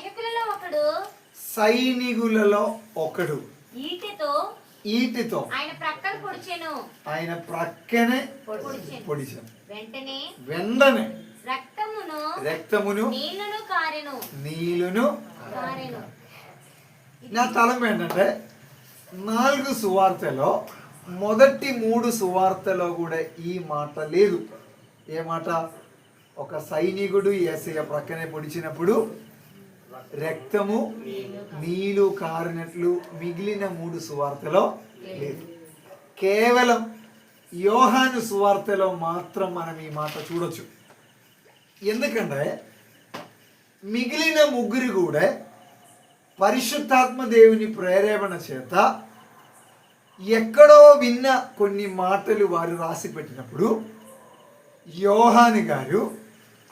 సైనికులలో ఒకడు. సైనికులలో ఒకడు. ఈటెతో. ఈటితో. ఆయన ప్రక్కన పొడిచెను. ఆయన ప్రక్కనే పొడిచెను. పొడిచాం వెంటనే వెంటనే రక్తమును రక్తమును నీళ్ళను కారెను. నీళ్ళును కారెను. నా తలం ఏంటంటే నాలుగు సువార్తలో మొదటి మూడు సువార్తలో కూడా ఈ మాట లేదు. ఏ మాట? ఒక సైనికుడు ఏసయ్య ప్రక్కనే పొడిచినప్పుడు రక్తము నీళ్ళు కారినట్లు మిగిలిన మూడు సువార్తలో లేదు. కేవలం యోహాను సువార్తలో మాత్రం మనం ఈ మాట చూడొచ్చు. ఎందుకంటే మిగిలిన ముగ్గురు కూడా పరిశుద్ధాత్మ దేవుని ప్రేరేపణ చేత ఎక్కడో విన్న కొన్ని మాటలు వారు రాసి పెట్టినప్పుడు యోహాని గారు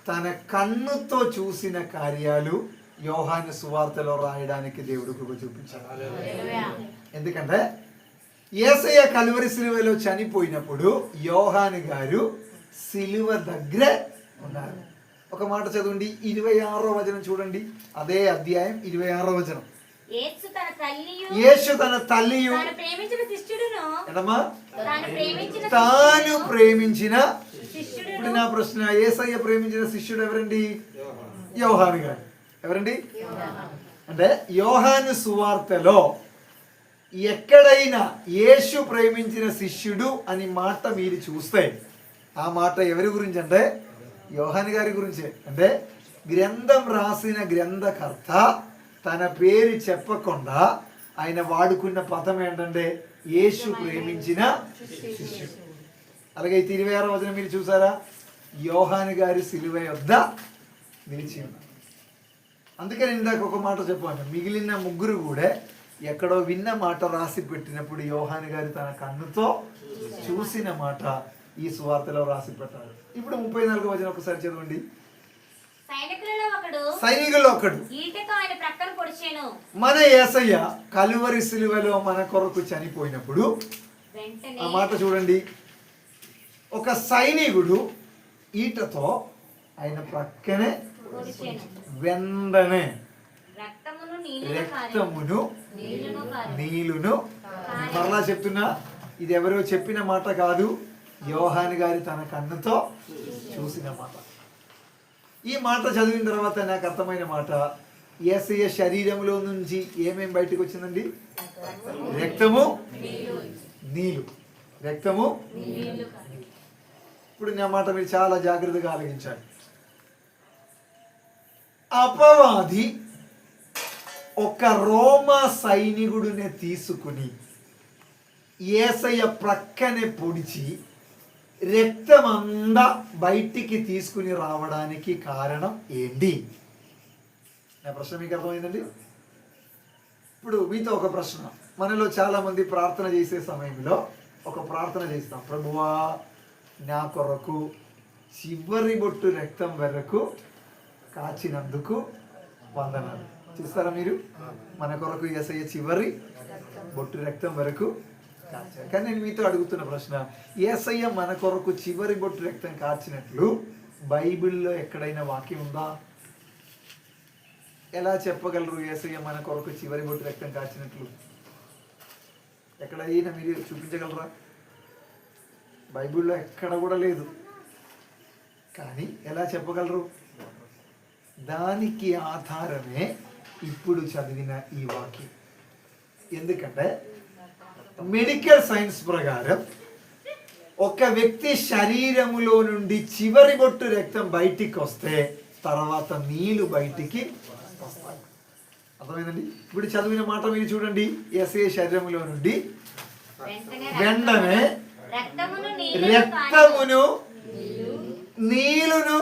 తన కన్నుతో చూసిన కార్యాలు యోహాను సువార్తలో రాయడానికి దేవుడు కృప చూపించారు ఎందుకంటే ఏసయ్య కలువరి సిలువలో చనిపోయినప్పుడు యోహాని గారు సిలువ దగ్గరే ఉన్నారు. ఒక మాట చదవండి ఇరవై ఆరో వచనం చూడండి. అదే అధ్యాయం ఇరవై ఆరో వచనం. యేసు తన తల్లియు యేసు తన తల్లియు తాను ప్రేమించిన ఇప్పుడు నా ప్రశ్న ఏసయ్య ప్రేమించిన శిష్యుడు ఎవరండి? యోహాను గారు. ఎవరండి? అంటే యోహాను సువార్తలో ఎక్కడైనా యేసు ప్రేమించిన శిష్యుడు అని మాట మీరు చూస్తే ఆ మాట ఎవరి గురించి అంటే? యోహాని గారి గురించే. అంటే గ్రంథం రాసిన గ్రంథకర్త తన పేరు చెప్పకుండా ఆయన వాడుకున్న పదం ఏంటంటే? యేసు ప్రేమించిన శిష్యుడు. అలాగే అయితే ఇరవై ఆరో వచనం మీరు చూసారా? యోహాని గారి సిలువ యొద్ద నిలిచి ఉన్నారు అందుకని ఇందాక ఒక మాట చెప్పాను మిగిలిన ముగ్గురు కూడా ఎక్కడో విన్న మాట రాసి పెట్టినప్పుడు యోహాని గారి తన కన్నుతో చూసిన మాట ఈ సువార్తలో రాసి పెట్టారు. ఇప్పుడు ముప్పై నాలుగు వచనం ఒకసారి చదవండి. సైనికులలో ఒకడు మన ఏసయ్య కలువరి సిలువలో మన కొరకు చనిపోయినప్పుడు ఆ మాట చూడండి. ఒక సైనికుడు ఈటతో ఆయన ప్రక్కనే వెంటనే రక్తమును నీళ్ళును మరలా చెప్తున్నా ఇది ఎవరో చెప్పిన మాట కాదు యోహాని గారి తన కన్నుతో చూసిన మాట. ఈ మాట చదివిన తర్వాత నాకు అర్థమైన మాట ఏసయ్య శరీరంలో నుంచి ఏమేం బయటకు వచ్చిందండి? రక్తము నీళ్ళు రక్తము ఇప్పుడు నా మాట మీరు చాలా జాగ్రత్తగా ఆలోచించాలి. అపవాది ఒక రోమా సైనికుడిని తీసుకుని ఏసయ్య ప్రక్కనే పొడిచి రక్తమందా బయటికి తీసుకుని రావడానికి కారణం ఏంటి? నా ప్రశ్న మీకు అర్థమైందండి? ఇప్పుడు మీతో ఒక ప్రశ్న. మనలో చాలామంది ప్రార్థన చేసే సమయంలో ఒక ప్రార్థన చేస్తాం. ప్రభువా నా కొరకు చివరి బొట్టు రక్తం వరకు కాచినందుకు వందనాలు. చూస్తారా మీరు? మన కొరకు ఎసయ్య చివరి బొట్టు రక్తం వరకు కాచారు. కానీ నేను మీతో అడుగుతున్న ప్రశ్న ఏసయ్య మన కొరకు చివరి బొట్టు రక్తం కాచినట్లు బైబిల్లో ఎక్కడైనా వాక్యం ఉందా? ఎలా చెప్పగలరు ఏసయ్య మన కొరకు చివరి బొట్టు రక్తం కాచినట్లు? ఎక్కడైనా మీరు చూపించగలరా? బైబిల్లో ఎక్కడ కూడా లేదు. కానీ ఎలా చెప్పగలరు? దానికి ఆధారమే ఇప్పుడు చదివిన ఈ వాక్యం ఎందుకంటే మెడికల్ సైన్స్ ప్రకారం ఒక వ్యక్తి శరీరములో నుండి చివరి బొట్టు రక్తం బయటికి వస్తే తర్వాత నీళ్ళు బయటికి వస్తాయి అర్థమైందండి ఇప్పుడు చదివిన మాట మీరు చూడండి ఎస్ఏ శరీరములో నుండి వెంటనే వెంటనే రక్తమును నీళ్ళను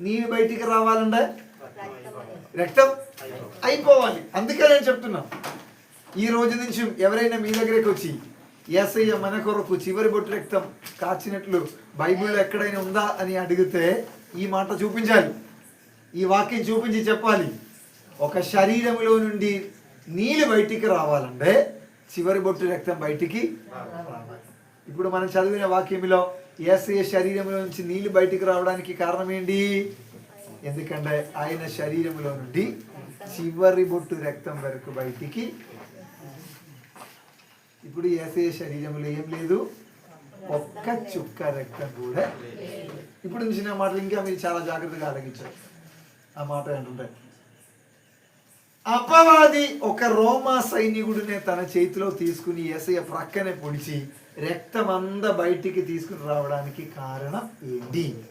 నీవి బయటికి రావాలంటే రక్తం అయిపోవాలి. అందుకే నేను చెప్తున్నా. ఈ రోజు నుంచి ఎవరైనా మీ దగ్గరికి వచ్చి ఏసయ్య మన కొరకు చివరి బొట్టు రక్తం కాచినట్లు బైబిల్లో ఎక్కడైనా ఉందా? అని అడిగితే ఈ మాట చూపించాలి. ఈ వాక్యం చూపించి చెప్పాలి. ఒక శరీరంలో నుండి నీళ్ళు బయటికి రావాలంటే చివరి బొట్టు రక్తం బయటికి రావాలి. ఇప్పుడు మనం చదివిన వాక్యంలో ఏసయ్య శరీరంలో నుంచి నీళ్ళు బయటికి రావడానికి కారణం ఏంటి? ఎందుకంటే ఆయన శరీరంలో నుండి చివరి బొట్టు రక్తం వరకు బయటికి. ఇప్పుడు ఏసే శరీరంలో ఏం లేదు? ఒక్క చుక్క రక్తం కూడా ఇప్పుడు నుంచి నా మాటలు ఇంకా మీరు చాలా జాగ్రత్తగా ఆలోచించారు ఆ మాట ఏంటంటే అపవాది ఒక రోమా సైనికుడినే తన చేతిలో తీసుకుని ఏసయ్య ప్రక్కనే పొడిచి రక్తం అంద బయటికి తీసుకుని రావడానికి కారణం ఏంటి?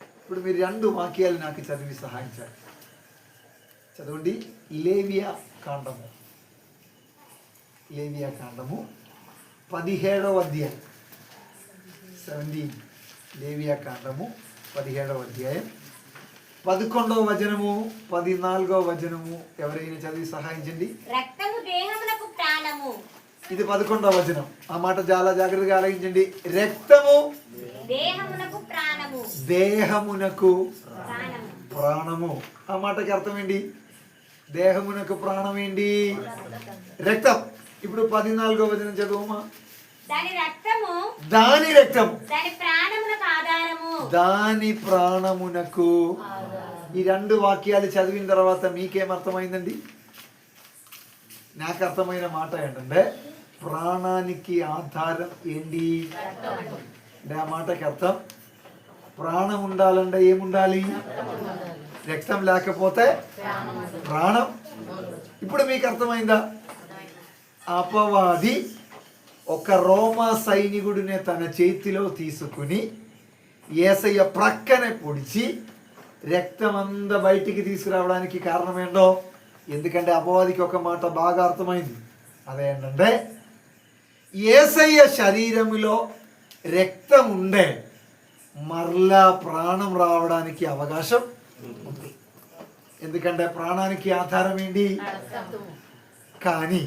ఇప్పుడు మీరు రెండు వాక్యాలు నాకు చదివి సహాయించారు చదవండి. లేవియా కాండము. లేవియా కాండము. పదిహేడవ అధ్యాయం. సెవెంటీన్ లేవియా కాండము. పదిహేడవ అధ్యాయం. పదకొండవ వచనము పద్నాలుగవ వచనము ఎవరైనా చదివి సహాయించండి రక్తము దేహమునకు ప్రాణము. ఇది పదకొండవ వచనం. ఆ మాట చాలా జాగ్రత్తగా ఆలోచించండి. రక్తము దేహమునకు ప్రాణము. దేహమునకు ప్రాణము. ప్రాణము. ఆ మాటకి అర్థం ఏంటి? దేహమునకు ప్రాణం ఏంటి? రక్తం. ఇప్పుడు పద్నాలుగో వచనం చదువుమా? దాని రక్తము దాని రక్తం. దాని ప్రాణమునకు ఆధారము. దాని ప్రాణమునకు. ఈ రెండు వాక్యాలు చదివిన తర్వాత మీకేం అర్థమైందండి? నాకు అర్థమైన మాట ఏంటంటే ప్రాణానికి ఆధారం ఏంటి? అంటే ఆ మాటకి అర్థం ప్రాణం ఉండాలంటే ఏముండాలి? రక్తం లేకపోతే ప్రాణం. ఇప్పుడు మీకు అర్థమైందా? అపవాది ఒక రోమా సైనికుడిని తన చేతిలో తీసుకుని ఏసయ్య ప్రక్కనే పొడిచి రక్తం అంతా బయటికి తీసుకురావడానికి కారణం ఏంటో ఎందుకంటే అపవాదికి ఒక మాట బాగా అర్థమైంది. అదేంటంటే ఏసయ్య శరీరములో రక్తం ఉండే మరలా ప్రాణం రావడానికి అవకాశం ఉంది. ఎందుకంటే ప్రాణానికి ఆధారం ఏంటి? కానీ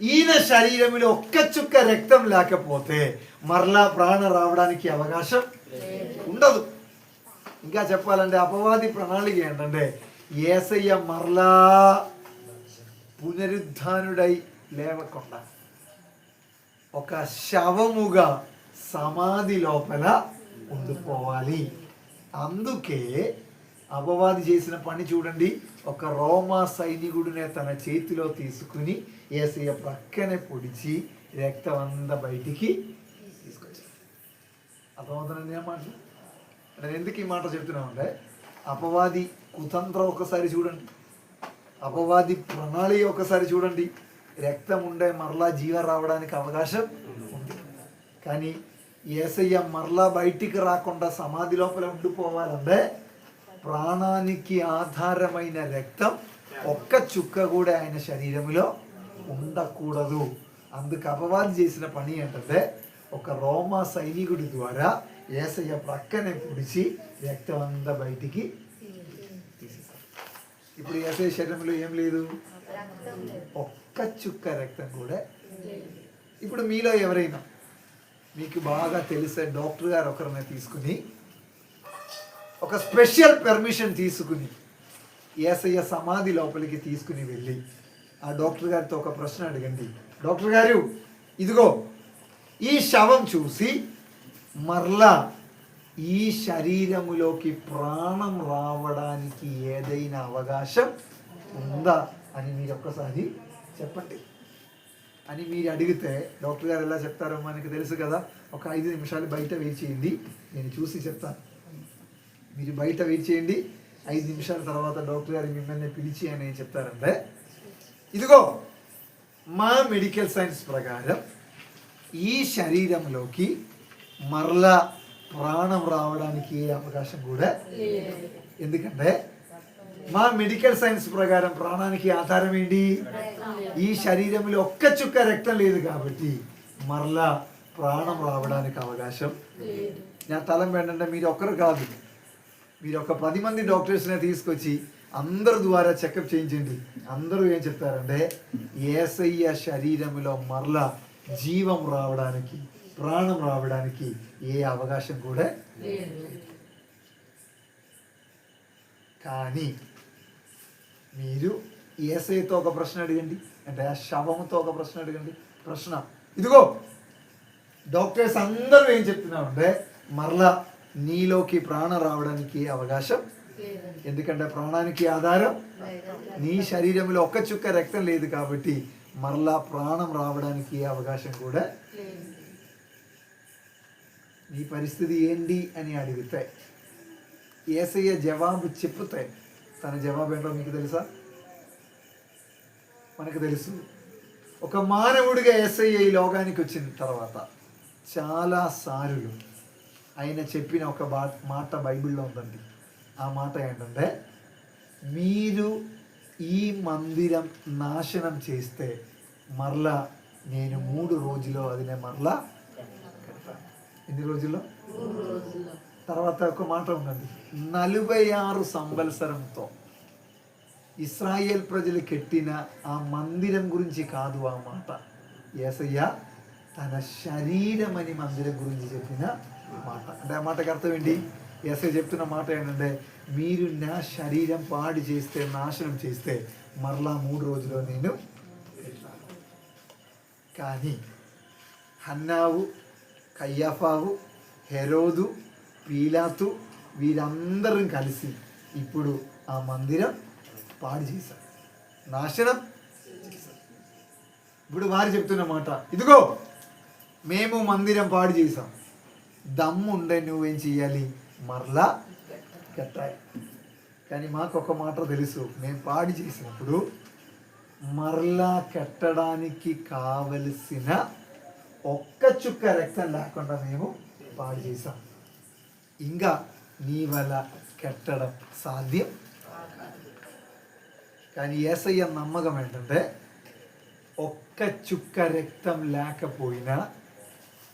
ఈయన శరీరంలో ఒక్క చుక్క రక్తం లేకపోతే మరలా ప్రాణం రావడానికి అవకాశం ఉండదు. ఇంకా చెప్పాలంటే అపవాది ప్రణాళిక ఏంటంటే ఏసయ్య మరలా పునరుద్ధానుడై లేవకుండా ఒక శవముగా సమాధి లోపల ఉండిపోవాలి. అందుకే అపవాది చేసిన పని చూడండి ఒక రోమా సైనికుడినే తన చేతిలో తీసుకుని ఏసయ్య ప్రక్కనే పొడిచి రక్తం అంతా బయటికి తీసుకొచ్చారు. అర్థమవుతుందండి ఆ మాట? నేను ఎందుకు ఈ మాట చెప్తున్నామంటే అపవాది కుతంత్రం ఒకసారి చూడండి. అపవాది ప్రణాళిక ఒకసారి చూడండి. రక్తం ఉండే మరలా జీవ రావడానికి అవకాశం ఉంది. కానీ ఏసయ్య మరలా బయటికి రాకుండా సమాధి లోపల ఉండిపోవాలంటే ప్రాణానికి ఆధారమైన రక్తం ఒక్క చుక్క కూడా ఆయన శరీరంలో ఉండకూడదు. అందుకు అపవాది చేసిన పని ఏంటంటే ఒక రోమా సైనికుడి ద్వారా ఏసయ్య ప్రక్కనే పొడిచి వ్యక్తం అంతా బయటికి ఇప్పుడు ఏసయ్య శరీరంలో ఏం లేదు? ఒక్క చుక్క రక్తం కూడా ఇప్పుడు మీలో ఎవరైనా మీకు బాగా తెలిసే డాక్టర్ గారు ఒకరిని తీసుకుని ఒక స్పెషల్ పర్మిషన్ తీసుకుని ఏసయ్య సమాధి లోపలికి తీసుకుని వెళ్ళి ఆ డాక్టర్ గారితో ఒక ప్రశ్న అడగండి. డాక్టర్ గారు ఇదిగో ఈ శవం చూసి మరలా ఈ శరీరములోకి ప్రాణం రావడానికి ఏదైనా అవకాశం ఉందా అని మీరు ఒక్కసారి చెప్పండి. అని మీరు అడిగితే డాక్టర్ గారు ఎలా చెప్తారో మనకి తెలుసు కదా. ఒక ఐదు నిమిషాలు బయట వెయిట్ చేయండి. నేను చూసి చెప్తాను. మీరు బయట వెయిట్ చేయండి. ఐదు నిమిషాల తర్వాత డాక్టర్ గారు మిమ్మల్ని పిలిచి అని చెప్తారంటే ఇదిగో మా మెడికల్ సైన్స్ ప్రకారం ఈ శరీరంలోకి మరలా ప్రాణం రావడానికి ఏ అవకాశం కూడా ఎందుకంటే మా మెడికల్ సైన్స్ ప్రకారం ప్రాణానికి ఆధారం ఏంటి? ఈ శరీరంలో ఒక్క చుక్క రక్తం లేదు కాబట్టి మరలా ప్రాణం రావడానికి అవకాశం నా తలం ఏంటంటే మీరు ఒక్కరు కాదు. మీరు ఒక పది మంది డాక్టర్స్ని తీసుకొచ్చి అందరి ద్వారా చెకప్ చేయించండి. అందరూ ఏం చెప్తారంటే ఏసయ్య శరీరంలో మరల జీవం రావడానికి ప్రాణం రావడానికి ఏ అవకాశం కూడా కానీ మీరు ఏసైతో ఒక ప్రశ్న అడగండి అంటే ఆ శవంతో ఒక ప్రశ్న అడగండి. ప్రశ్న. ఇదిగో డాక్టర్స్ అందరూ ఏం చెప్తున్నారంటే మరలా నీలోకి ప్రాణం రావడానికి అవకాశం ఎందుకంటే ప్రాణానికి ఆధారం. నీ శరీరంలో ఒక్క చుక్క రక్తం లేదు కాబట్టి మరలా ప్రాణం రావడానికి అవకాశం కూడా నీ పరిస్థితి ఏంటి అని అడిగితే ఏసయ్య జవాబు చెప్పుతాయి తన జవాబు ఏంటో మీకు తెలుసా? మనకు తెలుసు. ఒక మానవుడిగా ఏసయ్య ఈ లోకానికి వచ్చిన తర్వాత చాలా సార్లు. ఆయన చెప్పిన ఒక బా మాట బైబిల్లో ఉందండి. ఆ మాట ఏంటంటే మీరు ఈ మందిరం నాశనం చేస్తే మరలా నేను మూడు రోజులో అది నేను మరలా కడతాను. ఎన్ని రోజుల్లో? తర్వాత ఒక మాట ఉందండి నలభై ఆరు సంవత్సరంతో ఇస్రాయేల్ ప్రజలు కట్టిన ఆ మందిరం గురించి కాదు ఆ మాట. ఏసయ్య తన శరీరం అని మందిరం గురించి చెప్పిన మాట. అంటే ఆ మాటకి అర్థం ఏంటి? ఎస్ఐ చెప్తున్న మాట ఏంటంటే మీరు నా శరీరం పాడి చేస్తే నాశనం చేస్తే మరలా మూడు రోజుల్లో నేను కానీ హన్నావు కయ్యఫావు హెరోదు పీలాతు వీరందరం కలిసి ఇప్పుడు ఆ మందిరం పాడు చేశారు నాశనం ఇప్పుడు వారు చెప్తున్న మాట ఇదిగో మేము మందిరం పాడు చేసాం దమ్ము ఉండే నువ్వేం చేయాలి మరలా కట్టాలి కానీ మాకు ఒక మాట తెలుసు. మేము పాడి చేసినప్పుడు మరలా కట్టడానికి కావలసిన ఒక్క చుక్క రక్తం లేకుండా మేము పాడు చేసాం ఇంకా నీ వల్ల కట్టడం సాధ్యం? కానీ ఏసయ్య నమ్మకం ఏంటంటే ఒక్క చుక్క రక్తం లేకపోయినా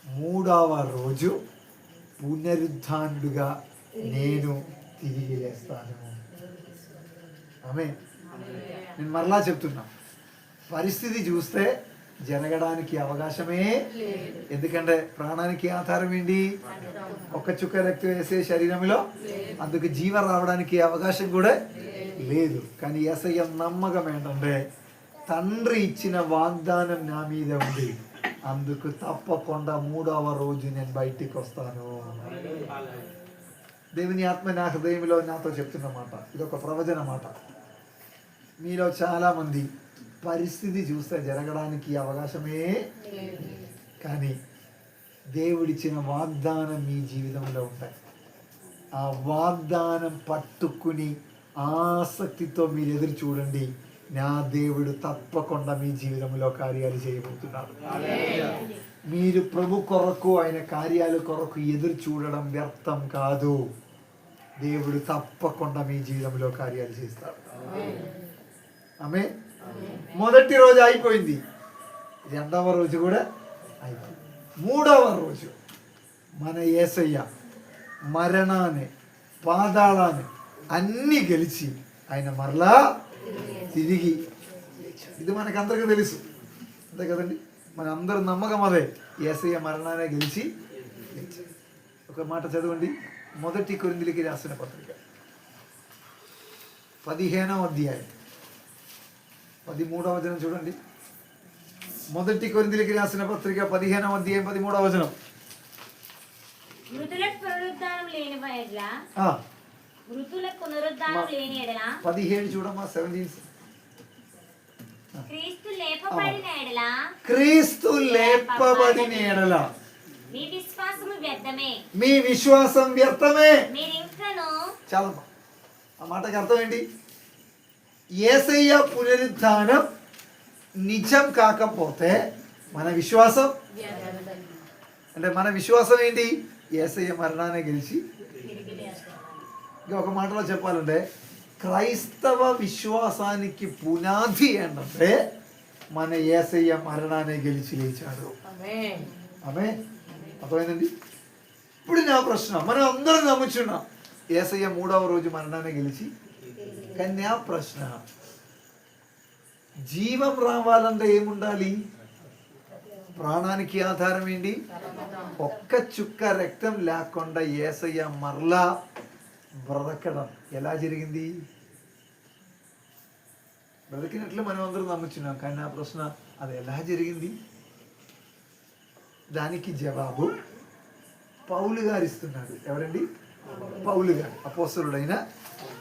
మూడవ రోజు పునరుద్ధానుడుగా నేను తిరిగి లేస్తాను. ఆమె నేను మరలా చెప్తున్నా. పరిస్థితి చూస్తే జరగడానికి అవకాశమే ఎందుకంటే ప్రాణానికి ఆధారం ఏంటి? ఒక్క చుక్క రక్తం వేసే శరీరంలో అందుకు జీవం రావడానికి అవకాశం కూడా లేదు. కానీ ఎసయ్య నమ్మకం ఏంటంటే తండ్రి ఇచ్చిన వాగ్దానం నా మీద ఉంది. అందుకు తప్పకుండా మూడవ రోజు నేను బయటికి వస్తాను. దేవుని ఆత్మ నా హృదయంలో నాతో చెప్తున్న మాట. ఇది ఒక ప్రవచన మాట. మీలో చాలామంది పరిస్థితి చూస్తే జరగడానికి అవకాశమే కానీ దేవుడిచ్చిన వాగ్దానం మీ జీవితంలో ఉంటాయి. ఆ వాగ్దానం పట్టుకుని ఆసక్తితో మీరు ఎదురు చూడండి. నా దేవుడు తప్పకుండా మీ జీవితంలో కార్యాలు చేయబోతున్నాడు. మీరు ప్రభు కొరకు ఆయన కార్యాల కొరకు ఎదురు చూడడం వ్యర్థం కాదు. దేవుడు తప్పకుండా మీ జీవితంలో కార్యాలు చేస్తాడు. ఆమె మొదటి రోజు అయిపోయింది. రెండవ రోజు కూడా అయిపోయింది. మూడవ రోజు మన ఏసయ్య మరణాన్ని పాదాళాన్ని అన్నీ గెలిచి ఆయన మరలా తిరిగి. ఇది మనకందరికీ తెలుసు. అంతే కదండి? మన అందరి నమ్మకం అదే. ఏసయ్య మరణాన్ని గెలిచి. ఒక మాట చదవండి. మొదటి కొరిందులకి రాసిన పత్రిక. పదిహేనవ అధ్యాయం. పదిమూడవ వచనం చూడండి. మొదటి కొరిందులకి రాసిన పత్రిక పదిహేనవ అధ్యాయం పదిమూడవ వచనం. మృతులకు పునరుద్ధానం లేని ఎడల ఆ, మృతుల పునరుద్ధానం లేని ఎడల పదిహేడు చూడమ్మా సెవెంటీన్ క్రీస్తు లేపబడిన ఎడల మీ విశ్వాసము వ్యర్థమే. మీ విశ్వాసం వ్యర్థమే. చాలమ్మా. ఆ మాటకి అర్థం ఏంటి? ఏసయ్య పునరుద్ధానం నిజం కాకపోతే మన విశ్వాసం అంటే మన విశ్వాసం ఏంటి? ఏసయ్య మరణాన్ని గెలిచి ఇంకా ఒక మాటలో చెప్పాలంటే క్రైస్తవ విశ్వాసానికి పునాది ఏంటంటే మన ఏసయ్య మరణాన్ని గెలిచి లేచాడు. ఆమె అర్థమైందండి? ఇప్పుడు నా ప్రశ్న మనం అందరం నమ్ముచున్నాం ఏసయ్య మూడవ రోజు మరణాన్ని గెలిచి కానీ నా ప్రశ్న. జీవం రావాలంటే ఏముండాలి? ప్రాణానికి ఆధారం ఏంటి? ఒక్క చుక్క రక్తం లేకుండా ఏసయ్య మరలా బ్రతకడం. ఎలా జరిగింది? బ్రతికినట్లు మనం అందరం నమ్ముచున్నాం. కానీ నా ప్రశ్న అది ఎలా జరిగింది? దానికి జవాబు పౌలు గారు ఇస్తున్నాడు. ఎవరండి? పౌలు గారు. అపోసరుడైన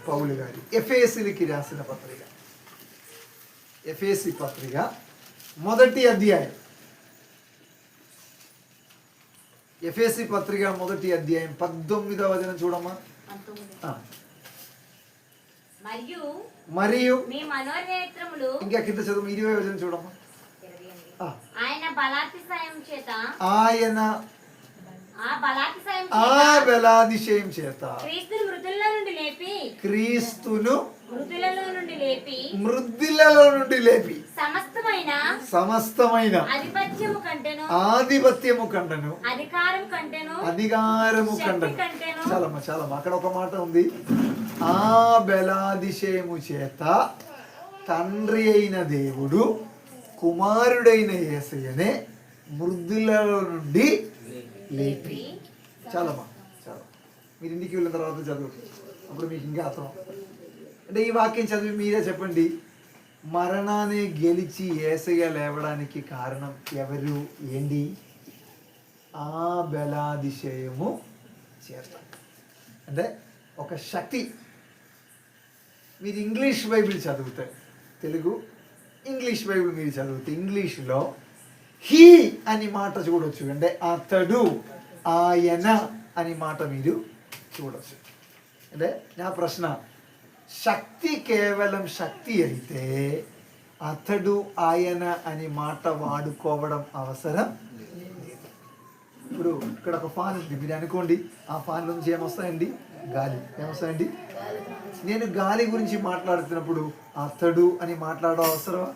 పౌలు గారు. ఎఫ్ఏసీలకి రాసిన పత్రిక. ఎఫ్ఏసి పత్రిక మొదటి అధ్యాయం. ఎఫ్ఏసి పత్రిక మొదటి అధ్యాయం. పద్దొమ్మిదవ వచనం చూడమ్మా. మరియు మరియు మీ మనోనేత్రములు ఇంకా కింద చదువు ఇరవై వచనం చూడమ్మా. ఆయన బలాతిశయం చేత ఆయన ఆ బలాతిశయం చేత క్రీస్తుని మృతుల్లో నుండి లేపి క్రీస్తును మృతులలో నుండి లేపి మృద్దిలలో నుండి లేపి సమస్తమైన సమస్తమైన ఆధిపత్యము కంటేను. ఆధిపత్యము కండను అధికారం కంటేను. అధికారము కంటేను. చాలమ్మా చాలమ్మా అక్కడ ఒక మాట ఉంది. ఆ బలాదిశయము చేత తండ్రి అయిన దేవుడు కుమారుడైన యేసయ్యనే మృద్దులలో నుండి లేపి. చాలమ్మా చాలా మీరు ఇంటికి వెళ్ళిన తర్వాత చదువు. అప్పుడు మీకు ఇంకా అర్థం అంటే ఈ వాక్యం చదివి మీరే చెప్పండి. మరణాన్ని గెలిచి ఏసయ్య లేవడానికి కారణం ఎవరు? ఏంటి? ఆ బలాదిశయము చేస్తాం అంటే ఒక శక్తి. మీరు ఇంగ్లీష్ బైబిల్ చదివితే తెలుగు ఇంగ్లీష్ బైబిల్ మీరు చదివితే ఇంగ్లీష్లో హీ అని మాట చూడొచ్చు. అంటే అతడు ఆయన అని మాట మీరు చూడొచ్చు. అంటే నా ప్రశ్న శక్తి కేవలం శక్తి అయితే అతడు ఆయన అని మాట వాడుకోవడం అవసరం ఇప్పుడు ఇక్కడ ఒక ఫ్యాన్ ఉంది. మీరు అనుకోండి ఆ ఫ్యాన్ నుంచి ఏమొస్తాయండి? గాలి. ఏమొస్తాయండి? నేను గాలి గురించి మాట్లాడుతున్నప్పుడు అతడు అని మాట్లాడడం అవసరమా?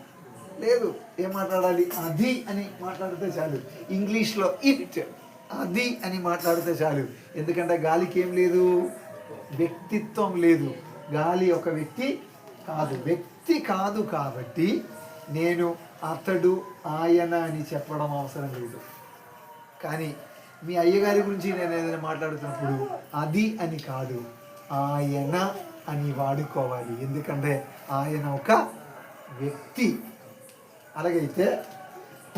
లేదు. ఏం మాట్లాడాలి? అది అని మాట్లాడితే చాలు. ఇంగ్లీష్లో ఇట్ అది అని మాట్లాడితే చాలు. ఎందుకంటే గాలికి ఏం లేదు? వ్యక్తిత్వం లేదు. గాలి ఒక వ్యక్తి కాదు. వ్యక్తి కాదు కాబట్టి నేను అతడు ఆయన అని చెప్పడం అవసరం లేదు. కానీ మీ అయ్యగారి గురించి నేను ఏదైనా మాట్లాడుతున్నప్పుడు అది అని కాదు. ఆయన అని వాడుకోవాలి. ఎందుకంటే ఆయన ఒక వ్యక్తి. అలాగైతే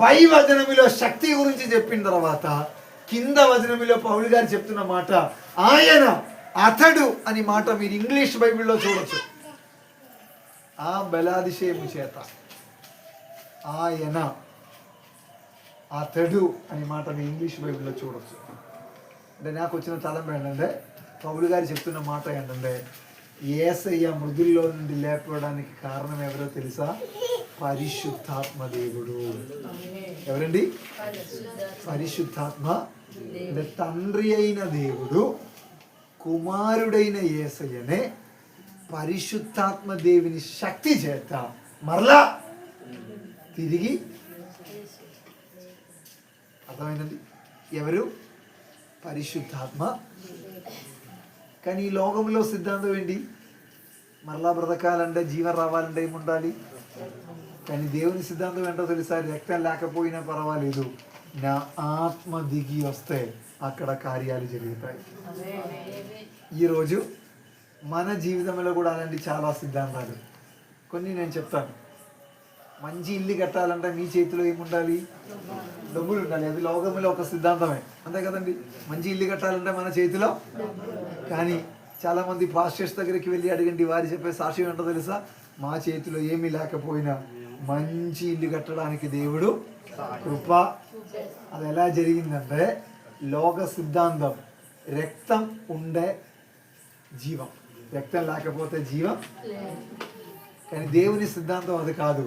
పై వచనమిలో శక్తి గురించి చెప్పిన తర్వాత కింద వచనమిలో పౌలు గారు చెప్తున్న మాట ఆయన అతడు అని మాట మీరు ఇంగ్లీష్ బైబిల్లో చూడొచ్చు. ఆ బలాదిశయము చేత ఆయన అతడు అనే మాట మీ ఇంగ్లీష్ బైబిల్లో చూడొచ్చు. అంటే నాకు వచ్చిన తలంపు ఏంటంటే పౌలు గారు చెప్తున్న మాట ఏంటంటే ఏసయ్య మృదుల్లో నుండి లేపడానికి కారణం ఎవరో తెలుసా? పరిశుద్ధాత్మ దేవుడు. ఎవరండి? పరిశుద్ధాత్మ. అంటే తండ్రి అయిన దేవుడు. కుమారుడైన ఏసయ్యనే పరిశుద్ధాత్మ దేవుని శక్తి చేత మరలా తిరిగి అర్థమైనది ఎవరు? పరిశుద్ధాత్మ. కానీ ఈ లోకంలో సిద్ధాంతం ఏంటి? మరలా బ్రతకాలంటే జీవన రావాలంటే ఏముండాలి? కానీ దేవుని సిద్ధాంతం ఏంటో తెలుసా? రక్తం లేకపోయినా పర్వాలేదు. నా ఆత్మ దిగి వస్తే అక్కడ కార్యాలు జరుగుతాయి. ఈరోజు మన జీవితంలో కూడా అలాంటి చాలా సిద్ధాంతాలు. కొన్ని నేను చెప్తాను. మంచి ఇల్లు కట్టాలంటే మీ చేతిలో ఏముండాలి? డబ్బులు ఉండాలి. అది లోకంలో ఒక సిద్ధాంతమే. అంతే కదండి? మంచి ఇల్లు కట్టాలంటే మన చేతిలో? కానీ చాలా మంది పాస్టర్స్ దగ్గరికి వెళ్ళి అడగండి వారు చెప్పే సాక్ష్యం ఏంటో తెలుసా? మా చేతిలో ఏమీ లేకపోయినా మంచి ఇల్లు కట్టడానికి దేవుడు కృప. అది ఎలా జరిగిందంటే లోక సిద్ధాంతం రక్తం ఉండే జీవం రక్తం లేకపోతే జీవం కానీ దేవుని సిద్ధాంతం అది కాదు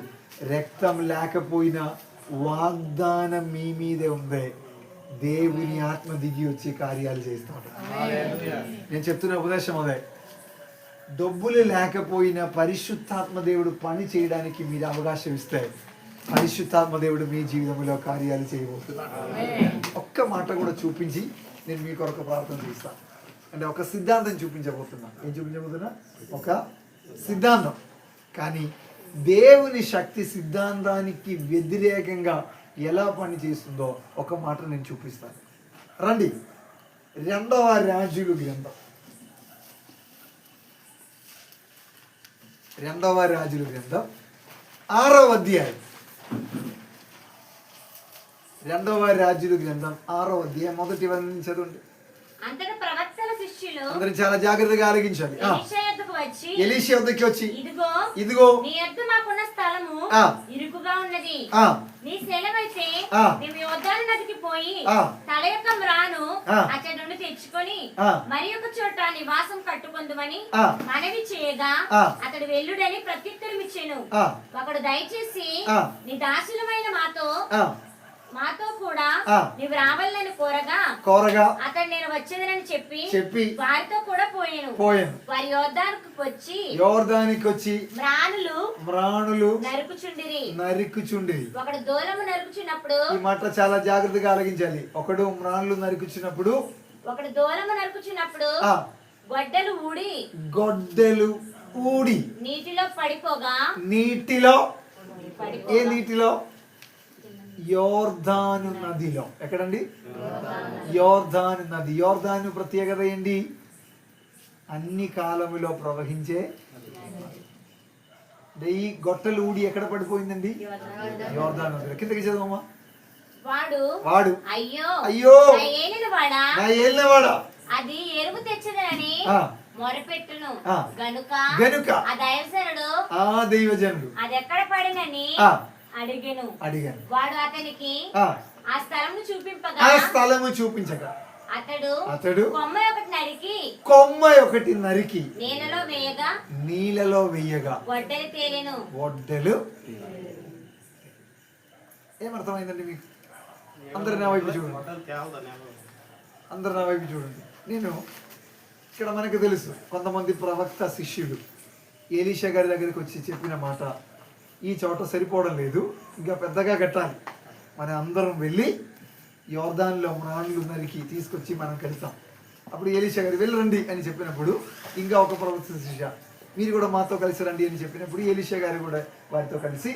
రక్తం లేకపోయినా వాగ్దానం మీ మీదే ఉంది దేవుని ఆత్మ దిగి వచ్చి కార్యాలు చేస్తాడు నేను చెప్తున్న ఉపదేశం అదే డబ్బులు లేకపోయినా పరిశుద్ధాత్మ దేవుడు పని చేయడానికి మీరు అవకాశం ఇస్తే పరిశుద్ధాత్మ దేవుడు మీ జీవితంలో కార్యాలు చేయబోతున్నాడు. ఒక్క మాట కూడా చూపించి నేను మీ కొరకు ప్రార్థన చేస్తాను అంటే ఒక సిద్ధాంతం చూపించబోతున్నా. ఏం చూపించబోతున్నా? ఒక సిద్ధాంతం. కానీ దేవుని శక్తి సిద్ధాంతానికి వ్యతిరేకంగా ఎలా పని చేస్తుందో ఒక మాట నేను చూపిస్తాను. రండి. రెండవ రాజులు గ్రంథం. రెండవ రాజుల గ్రంథం. ఆరవ అధ్యాయం. రెండవ రాజుల గ్రంథం ఆరవ అధ్యాయం మొదటి వన్ నుంచి చదవండి అంతటా ప్రవక్తల శిష్యులు అందరూ చాలా జాగ్రత్తగా ఆలోచించాలి ఆ, ఎలీషా యొద్దకు వచ్చి ఎలీషా వద్దకి వచ్చి ఇదిగో ఇదిగో నీ యొద్ద మాకున్న స్థలము. ఇరుకుగా ఉన్నది నీ సెలవైతే. మేము యోర్దాను నదికి పోయి. తల యొక్క మ్రాను ఆ. అతడి నుండి తెచ్చుకొని. మరి ఒక చోట నివాసం కట్టుకుందుమని. మనవి చేయగా. అతడు వెల్లుడని ప్రత్యుత్తరం ఇచ్చాను ఒకడు దయచేసి. నీ దాసులమైన మాతో మాతో కూడా ఆ. నీవు రావాలని కోరగా కోరగా అతడు నేను వచ్చేదనని చెప్పి చెప్పి వారితో కూడా పోయాను. పోయాను. వారి యోర్దానికి వచ్చి యోర్దానికి వచ్చి మ్రానులు మ్రాణులు నరుకుచుండిరి. నరికుచుండి ఒకడు దూలము నరుకుచున్నప్పుడు ఈ మాట చాలా జాగ్రత్తగా ఆలగించాలి ఒకడు మ్రాణులు నరికుచ్చినప్పుడు ఒకడు దూలము నరుకుచున్నప్పుడు గొడ్డలు ఊడి గొడ్డలు ఊడి నీటిలో పడిపోగా నీటిలో ఏ నీటిలో? యోర్ధాను నదిలో ఎక్కడండి యోర్ధాను నది యోర్ధాను ప్రత్యేకత ఏంటి అన్ని కాలములో ప్రవహించే అంటే ఈ గొట్టలు ఊడి ఎక్కడ పడిపోయిందండి యోర్ధాను నదిలో కిందకి చదవమ్మా వాడు వాడు అయ్యో అయ్యో నా అది ఎరువు తెచ్చదని. మొరపెట్టును. గనుక గనుక. ఆ దైవసనుడు ఆ దైవజనుడు అది ఎక్కడ పడినని. అడిగెను. అడిగాను. వాడు అతనికి ఆ, స్థలం చూపింపగా ఆ స్థలము చూపించగా. అతడు అతడు కొమ్మ ఒకటి నరికి కొమ్మ ఒకటి నరికి నేలలో వేయగా నీళ్ళలో వెయ్యగా గొడ్డలి తేలెను. ఒడ్డలు ఏమర్థమైందండి మీకు? అందరు నా వైపు చూడండి. అందరు నా వైపు చూడండి. నేను ఇక్కడ మనకు తెలుసు కొంతమంది ప్రవక్త శిష్యులు. ఏలీషా గారి దగ్గరికి వచ్చి చెప్పిన మాట ఈ చోట సరిపోవడం లేదు. ఇంకా పెద్దగా కట్టాలి. మనం అందరం వెళ్ళి యోర్దాన్లో మ్రాన్లు నరికి తీసుకొచ్చి మనం కలుస్తాం అప్పుడు ఏలీషా గారు వెళ్ళరండి అని చెప్పినప్పుడు ఇంకా ఒక ప్రవక్త శిష్య మీరు కూడా మాతో కలిసి రండి అని చెప్పినప్పుడు ఏలీషా గారు కూడా వారితో కలిసి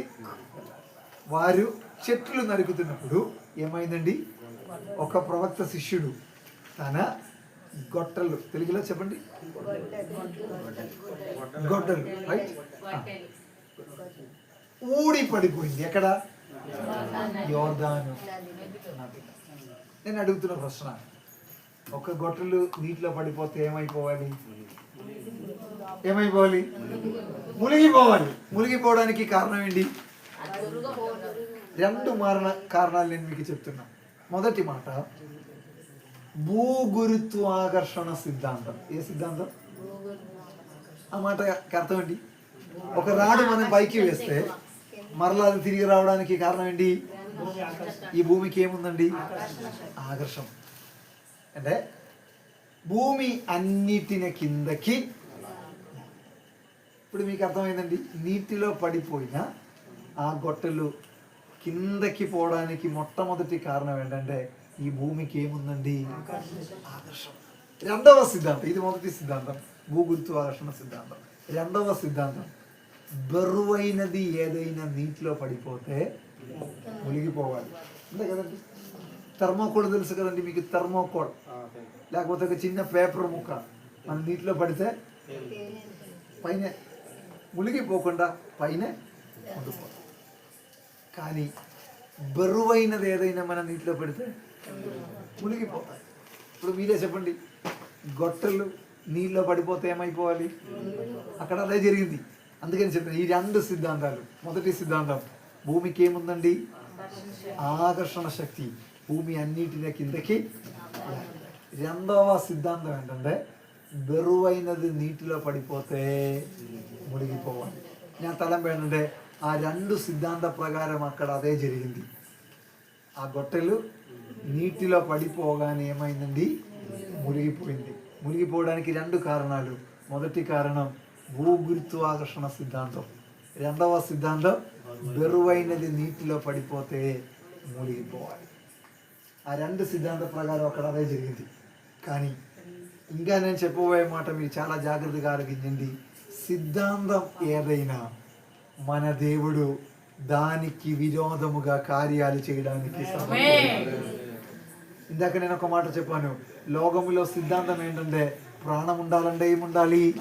వారు చెట్లు నరుకుతున్నప్పుడు ఏమైందండి? ఒక ప్రవక్త శిష్యుడు తన గొట్టలు తెలుగులో చెప్పండి? గొడ్డలు రైట్ ఊడి పడిపోయింది ఎక్కడ? యోర్దాను. నేను అడుగుతున్న ప్రశ్న. ఒక గొట్టలు నీటిలో పడిపోతే ఏమైపోవాలి? ఏమైపోవాలి? మునిగిపోవాలి మునిగిపోవడానికి కారణం ఏంటి? రెండు మారణ కారణాలు నేను మీకు చెప్తున్నా. మొదటి మాట భూగురుత్వాకర్షణ సిద్ధాంతం. ఏ సిద్ధాంతం? ఆ మాట అర్థం ఏంటి? ఒక రాడు మనం పైకి వేస్తే మరలా అది తిరిగి రావడానికి కారణం ఏంటి ఈ భూమికి ఏముందండి ఆకర్షణ అంటే భూమి అన్నిటిని కిందకి ఇప్పుడు మీకు అర్థమైందండి నీటిలో పడిపోయిన ఆ గొట్టెలు కిందకి పోవడానికి మొట్టమొదటి కారణం ఏంటంటే ఈ భూమికి ఏముందండి ఆకర్షణ రెండవ సిద్ధాంతం ఇది మొదటి సిద్ధాంతం భూగుర్తు ఆకర్షణ సిద్ధాంతం రెండవ సిద్ధాంతం బరువైనది ఏదైనా నీటిలో పడిపోతే మునిగిపోవాలి. అంతే కదండి? థర్మోకోల్ తెలుసు కదండి మీకు థర్మోకోల్. లేకపోతే ఒక చిన్న పేపర్ ముక్క మన నీటిలో పడితే పైన మునిగిపోకుండా పైన ఉండిపోతుంది. కానీ బరువైనది ఏదైనా మన నీటిలో పెడితే మునిగిపోతాయి. ఇప్పుడు మీరే చెప్పండి గొట్టలు నీళ్ళలో పడిపోతే ఏమైపోవాలి? అక్కడ అదే జరిగింది. అందుకని చెప్పాను ఈ రెండు సిద్ధాంతాలు మొదటి సిద్ధాంతం భూమికి ఏముందండి ఆకర్షణ శక్తి. భూమి అన్నిటిని కిందకి రెండవ సిద్ధాంతం ఏంటంటే బరువైనది నీటిలో పడిపోతే మునిగిపోవాలి. నేను తలంపు ఏంటంటే ఆ రెండు సిద్ధాంత ప్రకారం అక్కడ అదే జరిగింది. ఆ గొట్టెలు నీటిలో పడిపోగానే ఏమైందండి? మునిగిపోయింది. మునిగిపోవడానికి రెండు కారణాలు. మొదటి కారణం భూగురుత్వాకర్షణ సిద్ధాంతం. రెండవ సిద్ధాంతం బెరువైనది నీటిలో పడిపోతే మూలిగిపోవాలి. ఆ రెండు సిద్ధాంత ప్రకారం అక్కడ అదే జరిగింది. కానీ ఇంకా నేను చెప్పబోయే మాట మీరు చాలా జాగ్రత్తగా ఆలోచించండి. సిద్ధాంతం ఏదైనా మన దేవుడు దానికి విరోధముగా కార్యాలు చేయడానికి ఇందాక నేను ఒక మాట చెప్పాను. లోకములో సిద్ధాంతం ఏంటంటే ప్రాణం ఉండాలంటే ఏముండాలి?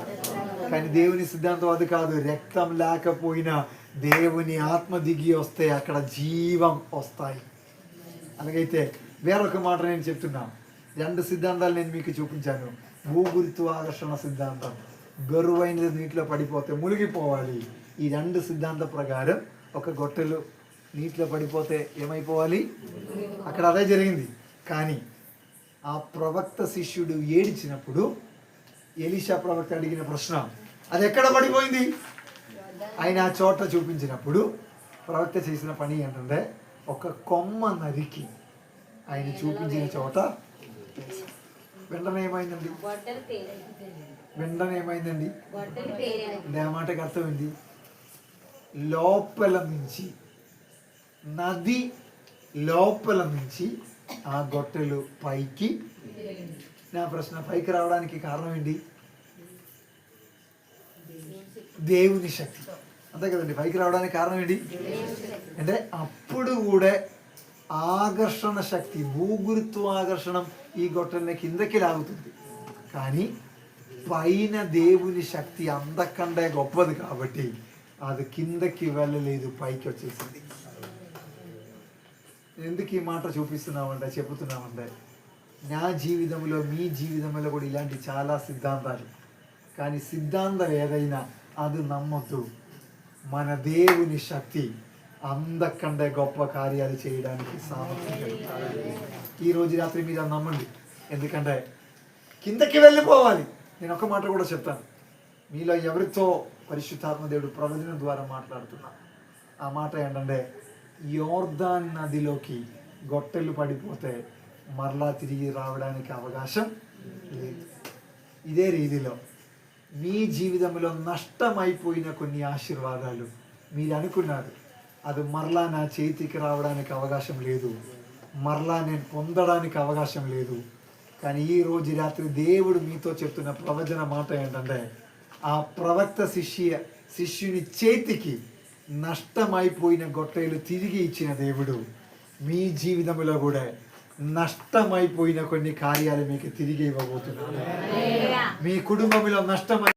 కానీ దేవుని సిద్ధాంతం అది కాదు. రక్తం లేకపోయినా దేవుని ఆత్మ దిగి వస్తే అక్కడ జీవం వస్తాయి. అలాగైతే వేరొక మాట నేను చెప్తున్నా. రెండు సిద్ధాంతాలు నేను మీకు చూపించాను. భూగురుత్వాకర్షణ సిద్ధాంతం. గరువైనది నీటిలో పడిపోతే మునిగిపోవాలి. ఈ రెండు సిద్ధాంత ప్రకారం ఒక గొట్టెలు నీటిలో పడిపోతే ఏమైపోవాలి? అక్కడ అదే జరిగింది. కానీ ఆ ప్రవక్త శిష్యుడు ఏడిచినప్పుడు ఎలీషా ప్రవక్త అడిగిన ప్రశ్న అది ఎక్కడ పడిపోయింది? ఆయన ఆ చోట చూపించినప్పుడు ప్రవక్త చేసిన పని ఏంటంటే ఒక కొమ్మ నరికి ఆయన చూపించిన చోట వెంటనే ఏమైందండి? వెంటనే ఏమైందండి? అంటే ఆ మాటకి అర్థమైంది. లోపల నుంచి నది లోపల నుంచి ఆ గొట్టెలు పైకి నా ప్రశ్న పైకి రావడానికి కారణం ఏంటి? దేవుని శక్తి. అంతే కదండి పైకి రావడానికి కారణం ఏంటి? అంటే అప్పుడు కూడా ఆకర్షణ శక్తి భూగురుత్వ ఆకర్షణం ఈ గొట్టల్ని కిందకి లాగుతుంది. కానీ పైన దేవుని శక్తి అందకంటే గొప్పది కాబట్టి అది కిందకి వెళ్ళలేదు పైకి వచ్చేసింది. ఎందుకు ఈ మాట చూపిస్తున్నామంటే చెబుతున్నామంటే నా జీవితంలో మీ జీవితంలో కూడా ఇలాంటి చాలా సిద్ధాంతాలు. కానీ సిద్ధాంతం ఏదైనా అది నమ్మొద్దు. మన దేవుని శక్తి అందకంటే గొప్ప కార్యాలు చేయడానికి సామర్థ్యం ఈరోజు రాత్రి మీరు నమ్మండి. ఎందుకంటే కిందకి వెళ్ళిపోవాలి. నేను ఒక మాట కూడా చెప్తాను. మీలో ఎవరితో పరిశుద్ధాత్మ దేవుడు ప్రవచనం ద్వారా మాట్లాడుతున్నా? ఆ మాట ఏంటంటే యోర్దాన్ నదిలోకి గొట్టెలు పడిపోతే మరలా తిరిగి రావడానికి అవకాశం లేదు. ఇదే రీతిలో మీ జీవితంలో నష్టమైపోయిన కొన్ని ఆశీర్వాదాలు మీరు అనుకున్నారు. అది మరలా నా చేతికి రావడానికి అవకాశం లేదు. మరలా నేను పొందడానికి అవకాశం లేదు. కానీ ఈ రోజు రాత్రి దేవుడు మీతో చెప్తున్న ప్రవచన మాట ఏంటంటే ఆ ప్రవక్త శిష్య శిష్యుని చేతికి నష్టమైపోయిన గొట్టెలు తిరిగి ఇచ్చిన దేవుడు మీ జీవితంలో కూడా నష్టమైపోయిన కొన్ని కార్యాలు మీకు తిరిగి ఇవ్వబోతున్నాడు మీ కుటుంబంలో నష్టమై